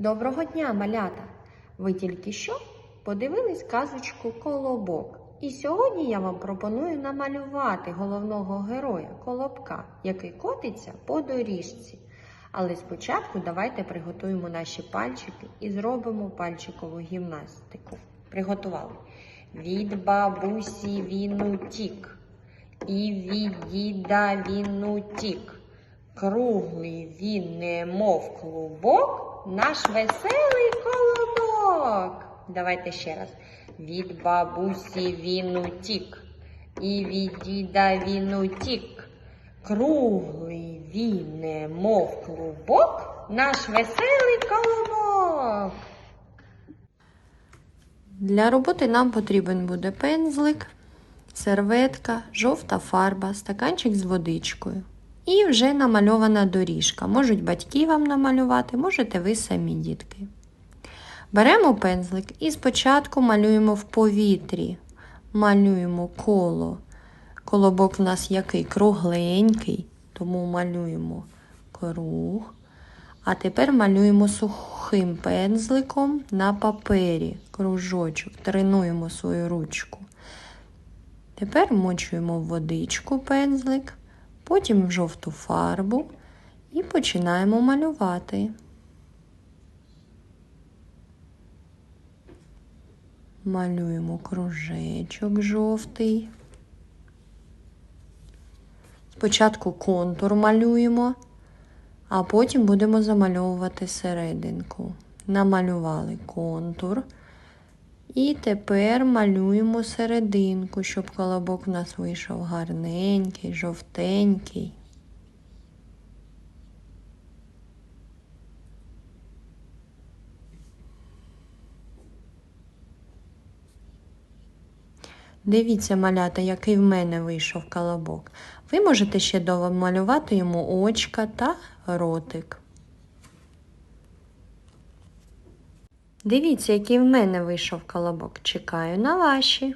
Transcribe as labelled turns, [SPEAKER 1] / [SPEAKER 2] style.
[SPEAKER 1] Доброго дня, малята! Ви тільки що подивились казочку Колобок. І сьогодні я вам пропоную намалювати головного героя Колобка, який котиться по доріжці. Але спочатку давайте приготуємо наші пальчики і зробимо пальчикову гімнастику. Приготували. Від бабусі він утік, і від діда він утік. Круглий він, немов клубок, наш веселий колобок. Давайте ще раз. Від бабусі він утік, і від діда він утік. Круглий він, немов клубок, наш веселий колобок. Для роботи нам потрібен буде пензлик, серветка, жовта фарба, стаканчик з водичкою. І вже намальована доріжка. Можуть батьки вам намалювати, можете ви самі дітки. Беремо пензлик і спочатку малюємо в повітрі. Малюємо коло. Колобок у нас який кругленький, тому малюємо круг. А тепер малюємо сухим пензликом на папері кружочок, тренуємо свою ручку. Тепер вмочуємо в водичку пензлик, потім в жовту фарбу і починаємо малювати. Малюємо кружечок жовтий. Спочатку контур малюємо, а потім будемо замальовувати серединку. Намалювали контур. І тепер малюємо серединку, щоб колобок у нас вийшов гарненький, жовтенький. Дивіться, малята, який в мене вийшов колобок. Ви можете ще домалювати йому очка та ротик. Дивіться, який в мене вийшов колобок. Чекаю на ваші.